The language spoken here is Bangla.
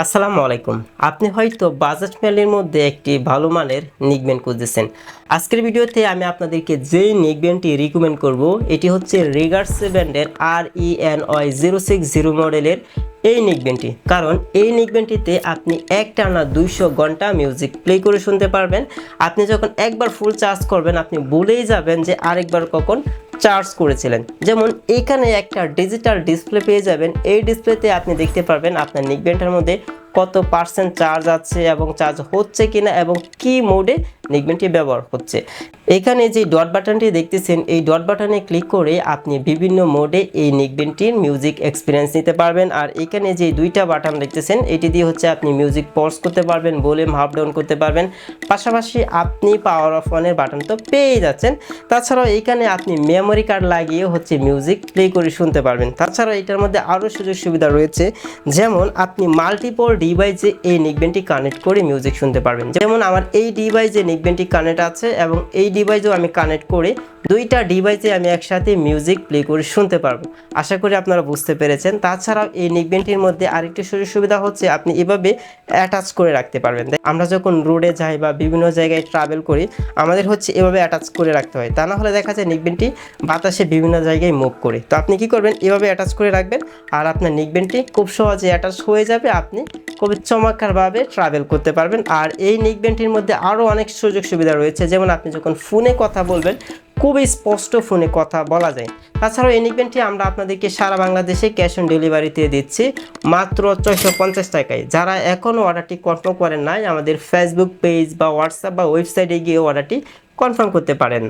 আসসালামু আলাইকুম। আপনি হয়তো বাজাজ মেলের মধ্যে একটি ভালো মানের নিকবেন খুঁজতেছেন। আজকের ভিডিওতে আমি আপনাদেরকে যেই নিকবেনটি রিকমেন্ড করব, এটি হচ্ছে রিগার সেভেনের আর E N Y zero six zero মডেলের এই নিকবেনটি। কারণ এই নিকবেনটিতে আপনি এক টানা দুইশো ঘণ্টা মিউজিক প্লে করে শুনতে পারবেন। আপনি যখন একবার ফুল চার্জ করবেন, আপনি ভুলেই যাবেন যে আরেকবার কখন চার্জ করেছিলেন। যেমন এখানে একটা ডিজিটাল ডিসপ্লে পেয়ে যাবেন। এই ডিসপ্লেতে আপনি দেখতে পারবেন আপনার নিকবেনটার মধ্যে কত পার্সেন্ট চার্জ আছে এবং চার্জ হচ্ছে কিনা এবং কি মোডে নিকবেনটি ব্যবহার হচ্ছে। এখানে যে ডট বাটনটি দেখতেছেন, এই ডট বাটনে ক্লিক করে আপনি বিভিন্ন মোডে এই নিকবেনটির মিউজিক এক্সপিরিয়েন্স নিতে পারবেন। আর এখানে যে দুইটা বাটন দেখতেছেন, এটি দিয়ে হচ্ছে আপনি মিউজিক পজ করতে পারবেন ভলিউম হাফ ডাউন করতে পারবেন। পাশাপাশি আপনি পাওয়ার অফ অনের বাটন তো পেয়ে যাচ্ছেন। তাছাড়াও এখানে আপনি মেমোরি কার্ড লাগিয়ে হচ্ছে মিউজিক প্লে করে শুনতে পারবেন। তাছাড়াও এটার মধ্যে আরও সুযোগ সুবিধা রয়েছে, যেমন আপনি মাল্টিপল ডিভাইসে এই নিকবেনটি কানেক্ট করে মিউজিক শুনতে পারবেন। যেমন আমার এই ডিভাইসে নিকবেনটি কানেক্ট আছে এবং এই ডিভাইসেও আমি কানেক্ট করে দুইটা ডিভাইসে আমি একসাথে মিউজিক প্লে করে শুনতে পারব। আশা করি আপনারা বুঝতে পেরেছেন। তাছাড়াও এই নিকবেনটির মধ্যে আরেকটি সুযোগ সুবিধা হচ্ছে আপনি এভাবে অ্যাটাচ করে রাখতে পারবেন। আমরা যখন রোডে যাই বা বিভিন্ন জায়গায় ট্রাভেল করি, আমাদের হচ্ছে এভাবে অ্যাটাচ করে রাখতে হয়। তা না হলে দেখা যায় নিকবেনটি বাতাসে বিভিন্ন জায়গায় মুভ করে। তো আপনি কি করবেন? এভাবে অ্যাটাচ করে রাখবেন আর আপনার নিকবেনটি খুব সহজে অ্যাটাচ হয়ে যাবে। আপনি খুবই চমৎকারভাবে ট্রাভেল করতে পারবেন। আর এই নিকবেনটির মধ্যে আরও অনেক সুযোগ সুবিধা রয়েছে। যেমন আপনি যখন ফোনে কথা বলবেন, খুবই স্পষ্ট ফোনে কথা বলা যায়। তাছাড়াও এই নিকবেনটি আমরা আপনাদেরকে সারা বাংলাদেশে ক্যাশ অন ডেলিভারিতে দিচ্ছি মাত্র ছয়শো পঞ্চাশ টাকায়। যারা এখনও অর্ডারটি কনফার্ম করেন নাই, আমাদের ফেসবুক পেজ বা হোয়াটসঅ্যাপ বা ওয়েবসাইটে গিয়ে অর্ডারটি কনফার্ম করতে পারেন।